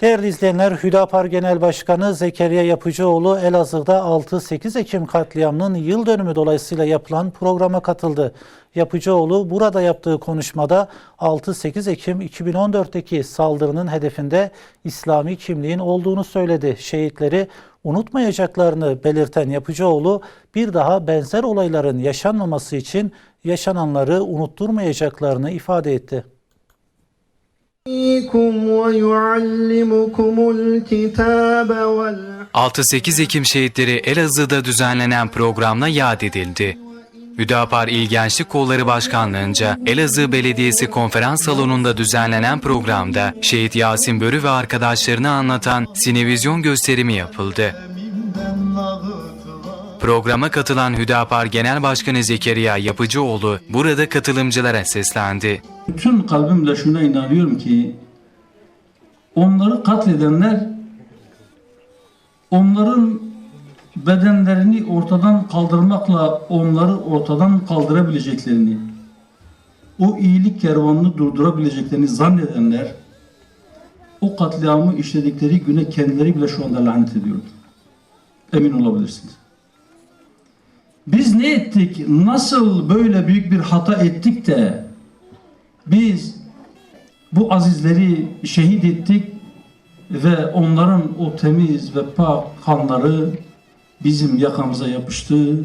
Değerli izleyenler, Hüdapar Genel Başkanı Zekeriya Yapıcıoğlu Elazığ'da 6-8 Ekim katliamının yıl dönümü dolayısıyla yapılan programa katıldı. Yapıcıoğlu burada yaptığı konuşmada 6-8 Ekim 2014'teki saldırının hedefinde İslami kimliğin olduğunu söyledi. Şehitleri unutmayacaklarını belirten Yapıcıoğlu bir daha benzer olayların yaşanmaması için yaşananları unutturmayacaklarını ifade etti. 6-8 Ekim şehitleri Elazığ'da düzenlenen programla yad edildi. Hüdapar İl Gençlik Kolları Başkanlığınca Elazığ Belediyesi konferans salonunda düzenlenen programda Şehit Yasin Börü ve arkadaşlarını anlatan sinevizyon gösterimi yapıldı. Programa katılan Hüdapar Genel Başkanı Zekeriya Yapıcıoğlu burada katılımcılara seslendi. Bütün kalbimle şuna inanıyorum ki onları katledenler onların bedenlerini ortadan kaldırmakla onları ortadan kaldırabileceklerini o iyilik kervanını durdurabileceklerini zannedenler o katliamı işledikleri güne kendileri bile şu anda lanet ediyorlar. Emin olabilirsiniz. Ne ettik? Nasıl böyle büyük bir hata ettik de biz bu azizleri şehit ettik ve onların o temiz ve pak kanları bizim yakamıza yapıştı.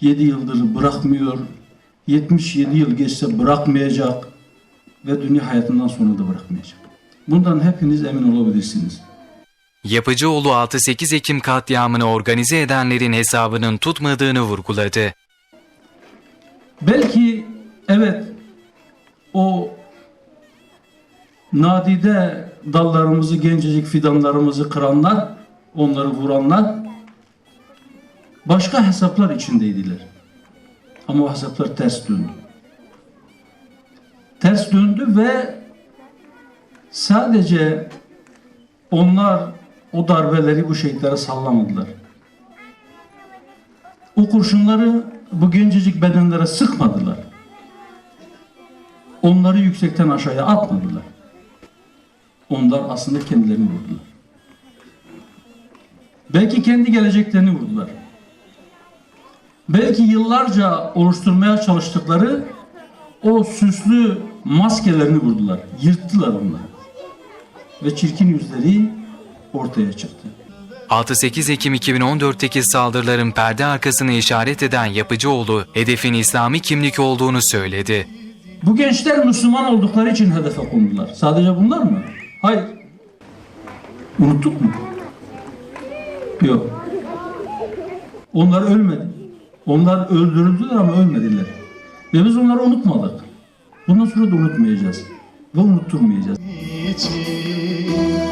7 yıldır bırakmıyor. 77 yıl geçse bırakmayacak ve dünya hayatından sonra da bırakmayacak. Bundan hepiniz emin olabilirsiniz. Yapıcıoğlu 6-8 Ekim katliamını organize edenlerin hesabının tutmadığını vurguladı. Belki evet o nadide dallarımızı, gencecik fidanlarımızı kıranlar, onları vuranlar başka hesaplar içindeydiler. Ama o hesaplar ters döndü. Ters döndü ve sadece onlar o darbeleri bu şehitlere sallamadılar. O kurşunları bu gencecik bedenlere sıkmadılar. Onları yüksekten aşağıya atmadılar. Onlar aslında kendilerini vurdular. Belki kendi geleceklerini vurdular. Belki yıllarca oluşturmaya çalıştıkları o süslü maskelerini vurdular. Yırttılar onları. Ve çirkin yüzleri ortaya çıktı. 6-8 Ekim 2014'teki saldırıların perde arkasını işaret eden Yapıcıoğlu, hedefin İslami kimlik olduğunu söyledi. Bu gençler Müslüman oldukları için hedefe kondular. Sadece bunlar mı? Hayır. Unuttuk mu? Yok. Onlar ölmedi. Onlar öldürüldüler ama ölmediler. Ve biz onları unutmadık. Bundan sonra da unutmayacağız. Ve unutturmayacağız. için